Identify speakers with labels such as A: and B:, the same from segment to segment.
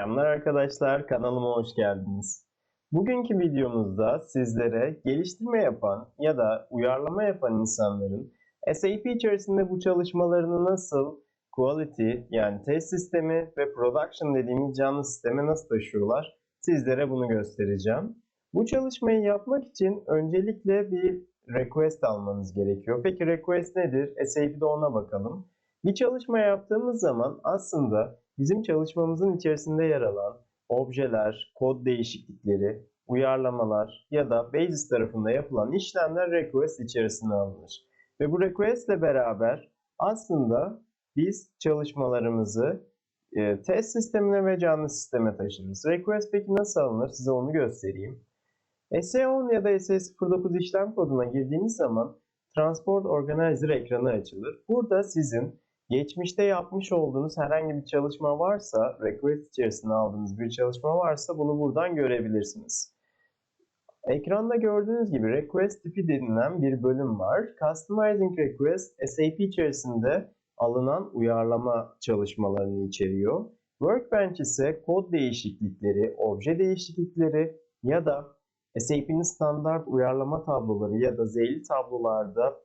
A: Selamlar arkadaşlar, kanalıma hoş geldiniz. Bugünkü videomuzda sizlere geliştirme yapan ya da uyarlama yapan insanların SAP içerisinde bu çalışmalarını nasıl quality yani test sistemi ve production dediğimiz canlı sisteme nasıl taşıyorlar sizlere bunu göstereceğim. Bu çalışmayı yapmak için öncelikle bir request almanız gerekiyor. Peki request nedir? SAP'de ona bakalım. Bir çalışma yaptığımız zaman aslında bizim çalışmamızın içerisinde yer alan objeler, kod değişiklikleri, uyarlamalar ya da Basis tarafında yapılan işlemler request içerisine alınır. Ve bu request ile beraber aslında biz çalışmalarımızı e, test sistemine ve canlı sisteme taşırız. Request peki nasıl alınır? Size onu göstereyim. SE10 ya da SE09 işlem koduna girdiğiniz zaman Transport Organizer ekranı açılır. Burada sizin geçmişte yapmış olduğunuz herhangi bir çalışma varsa, request içerisinde aldığınız bir çalışma varsa bunu buradan görebilirsiniz. Ekranda gördüğünüz gibi request tipi denilen bir bölüm var. Customizing request SAP içerisinde alınan uyarlama çalışmalarını içeriyor. Workbench ise kod değişiklikleri, obje değişiklikleri ya da SAP'nin standart uyarlama tabloları ya da zeyli tablolarda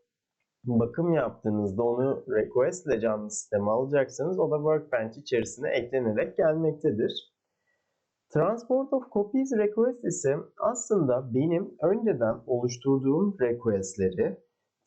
A: bakım yaptığınızda onu request ile canlı sisteme alacaksınız. O da Workbench içerisine eklenerek gelmektedir. Transport of Copies Request ise aslında benim önceden oluşturduğum requestleri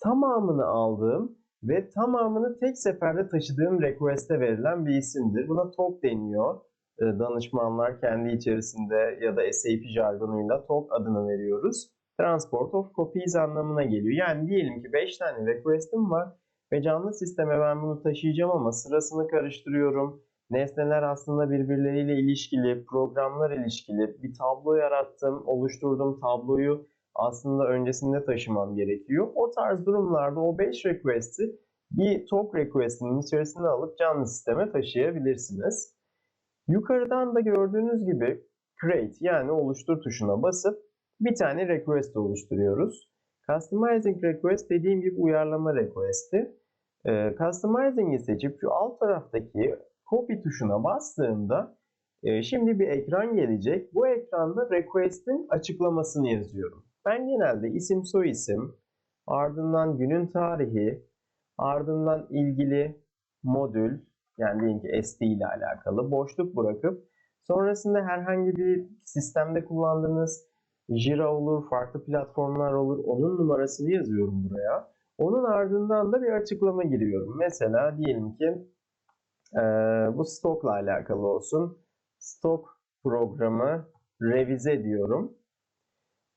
A: tamamını aldığım ve tamamını tek seferde taşıdığım request'e verilen bir isimdir. Buna TOC deniyor. Ee, danışmanlar kendi içerisinde ya da SAP jargonuyla TOC adını veriyoruz. Transport of Copies anlamına geliyor. Yani diyelim ki 5 tane request'im var ve canlı sisteme ben bunu taşıyacağım ama sırasını karıştırıyorum. Nesneler aslında birbirleriyle ilişkili, programlar ilişkili. Bir tablo yarattım, oluşturduğum tabloyu aslında öncesinde taşımam gerekiyor. O tarz durumlarda o 5 request'i bir talk request'inin içerisine alıp canlı sisteme taşıyabilirsiniz. Yukarıdan da gördüğünüz gibi create yani oluştur tuşuna basıp bir tane request oluşturuyoruz. Customizing request dediğim gibi uyarlama request'i. Ee, customizing'i seçip şu alt taraftaki copy tuşuna bastığımda e, şimdi bir ekran gelecek. Bu ekranda request'in açıklamasını yazıyorum. Ben genelde isim soy isim, ardından günün tarihi, ardından ilgili modül yani diyelim ki SD ile alakalı boşluk bırakıp sonrasında herhangi bir sistemde kullandığınız Jira olur, farklı platformlar olur. Onun numarasını yazıyorum buraya. Onun ardından da bir açıklama giriyorum. Mesela diyelim ki e, bu stokla alakalı olsun. Stok programı revize diyorum.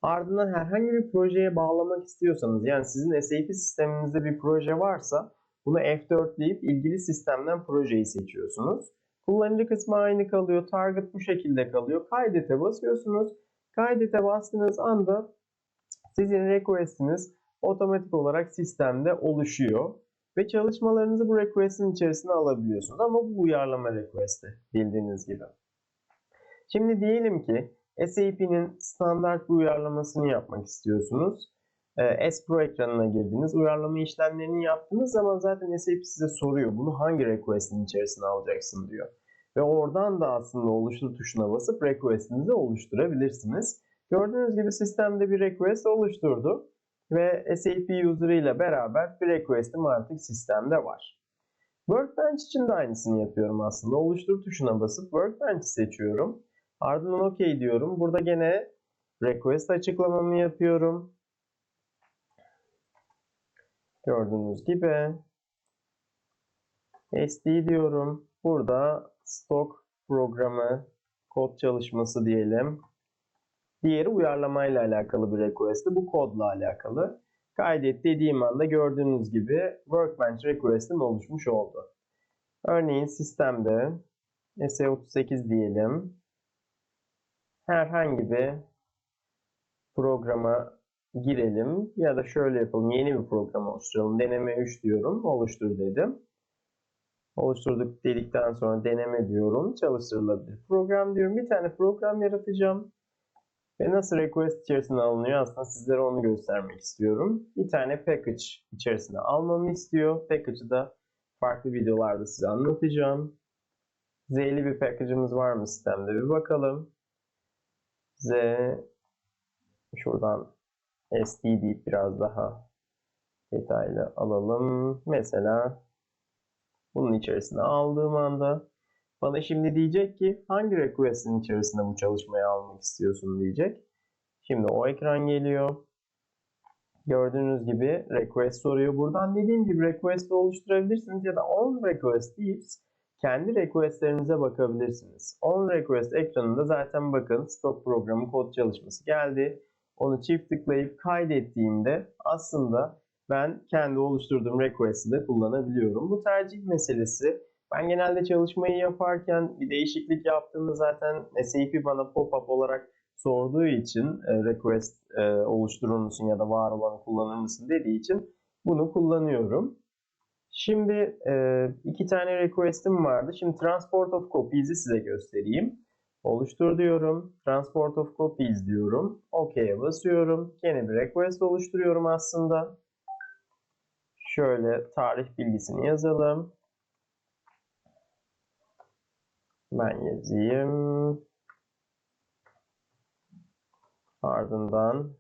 A: Ardından herhangi bir projeye bağlamak istiyorsanız yani sizin SAP sisteminizde bir proje varsa bunu F4 deyip ilgili sistemden projeyi seçiyorsunuz. Kullanıcı kısmı aynı kalıyor. Target bu şekilde kalıyor. Kaydete basıyorsunuz. Kaydete bastığınız anda sizin request'iniz otomatik olarak sistemde oluşuyor. Ve çalışmalarınızı bu request'in içerisine alabiliyorsunuz. Ama bu uyarlama request'i bildiğiniz gibi. Şimdi diyelim ki SAP'nin standart bir uyarlamasını yapmak istiyorsunuz. S-Pro ekranına girdiniz. Uyarlama işlemlerini yaptığınız zaman zaten SAP size soruyor. Bunu hangi request'in içerisine alacaksın diyor. Ve oradan da aslında oluştur tuşuna basıp request'inizi oluşturabilirsiniz. Gördüğünüz gibi sistemde bir request oluşturdu. Ve SAP user ile beraber bir request'im artık sistemde var. Workbench için de aynısını yapıyorum aslında. Oluştur tuşuna basıp Workbench seçiyorum. Ardından OK diyorum. Burada gene request açıklamamı yapıyorum. Gördüğünüz gibi SD diyorum. Burada stok programı kod çalışması diyelim. Diğeri uyarlamayla alakalı bir request'i. Bu kodla alakalı. Kaydet dediğim anda gördüğünüz gibi Workbench request'im oluşmuş oldu. Örneğin sistemde SE38 diyelim. Herhangi bir programa girelim ya da şöyle yapalım. Yeni bir program oluşturalım. Deneme 3 diyorum. Oluştur dedim. Oluşturduk dedikten sonra deneme diyorum. Çalıştırılabilir program diyorum. Bir tane program yaratacağım. Ve nasıl request içerisine alınıyor aslında sizlere onu göstermek istiyorum. Bir tane package içerisine almamı istiyor. Package'ı da farklı videolarda size anlatacağım. Z'li bir package'ımız var mı sistemde bir bakalım. Z şuradan SD deyip biraz daha detaylı alalım. Mesela bunun içerisine aldığım anda bana şimdi diyecek ki hangi request'in içerisinde bu çalışmayı almak istiyorsun diyecek. Şimdi o ekran geliyor. Gördüğünüz gibi request soruyor. Buradan dediğim gibi request'i oluşturabilirsiniz ya da on request deyip kendi requestlerinize bakabilirsiniz. On request ekranında zaten bakın stok programı kod çalışması geldi. Onu çift tıklayıp kaydettiğimde aslında ben kendi oluşturduğum request'i de kullanabiliyorum. Bu tercih meselesi. Ben genelde çalışmayı yaparken bir değişiklik yaptığımda zaten SAP bana pop-up olarak sorduğu için e, request e, oluşturur musun ya da var olanı kullanır mısın dediği için bunu kullanıyorum. Şimdi e, iki tane request'im vardı. Şimdi transport of copies'i size göstereyim. Oluştur diyorum. Transport of copies diyorum. OK'ye basıyorum. Yeni bir request oluşturuyorum aslında. Şöyle tarih bilgisini yazalım. Ben yazayım. Ardından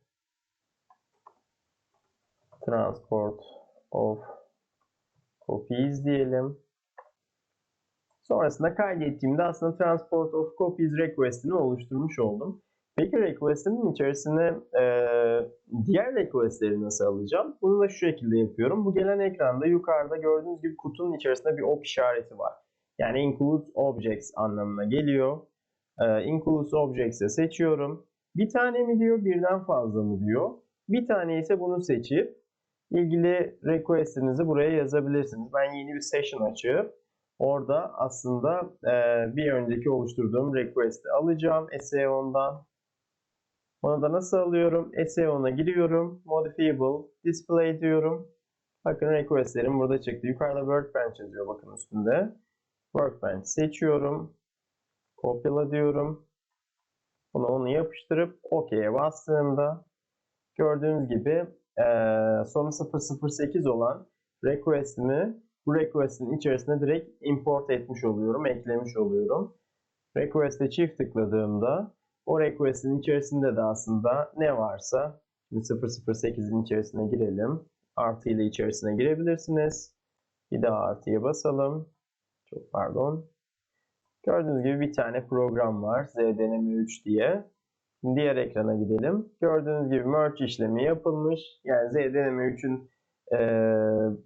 A: transport of copies diyelim. Sonrasında kaydettiğimde aslında transport of copies request'ini oluşturmuş oldum. Peki request'imin içerisine e, diğer request'leri nasıl alacağım? Bunu da şu şekilde yapıyorum. Bu gelen ekranda yukarıda gördüğünüz gibi kutunun içerisinde bir ok işareti var. Yani include objects anlamına geliyor. E, include objects'e seçiyorum. Bir tane mi diyor, birden fazla mı diyor. Bir tane ise bunu seçip ilgili request'inizi buraya yazabilirsiniz. Ben yeni bir session açıp orada aslında e, bir önceki oluşturduğum request'i alacağım SEO'ndan. Onu da nasıl alıyorum? SEO'na giriyorum. Modifiable, display diyorum. Bakın request'lerim burada çıktı. Yukarıda Workbench yazıyor bakın üstünde. Workbench seçiyorum. Kopyala diyorum. Bunu onu yapıştırıp OK'ye bastığımda gördüğünüz gibi e, sonu 008 olan request'imi bu request'in içerisine direkt import etmiş oluyorum, eklemiş oluyorum. Request'e çift tıkladığımda o request'in içerisinde de aslında ne varsa şimdi 008'in içerisine girelim. Artı ile içerisine girebilirsiniz. Bir daha artıya basalım. Çok pardon. Gördüğünüz gibi bir tane program var. ZDNM 3 diye. Diğer ekrana gidelim. Gördüğünüz gibi merge işlemi yapılmış. Yani ZDNM 3'ün e,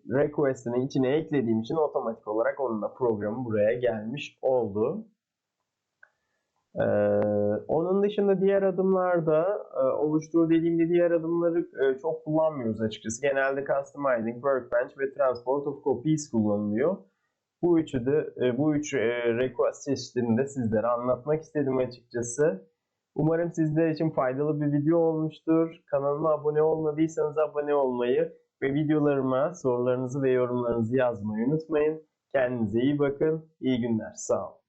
A: request'ini içine eklediğim için otomatik olarak onun da programı buraya gelmiş oldu. Ee, onun dışında diğer adımlarda e, oluştur dediğimde diğer adımları e, çok kullanmıyoruz açıkçası. Genelde customizing, workbench ve transport of copies kullanılıyor. Bu üçü de e, bu üç e, request çeşitlerini de sizlere anlatmak istedim açıkçası. Umarım sizler için faydalı bir video olmuştur. Kanalıma abone olmadıysanız abone olmayı ve videolarıma sorularınızı ve yorumlarınızı yazmayı unutmayın. Kendinize iyi bakın. İyi günler. Sağ olun.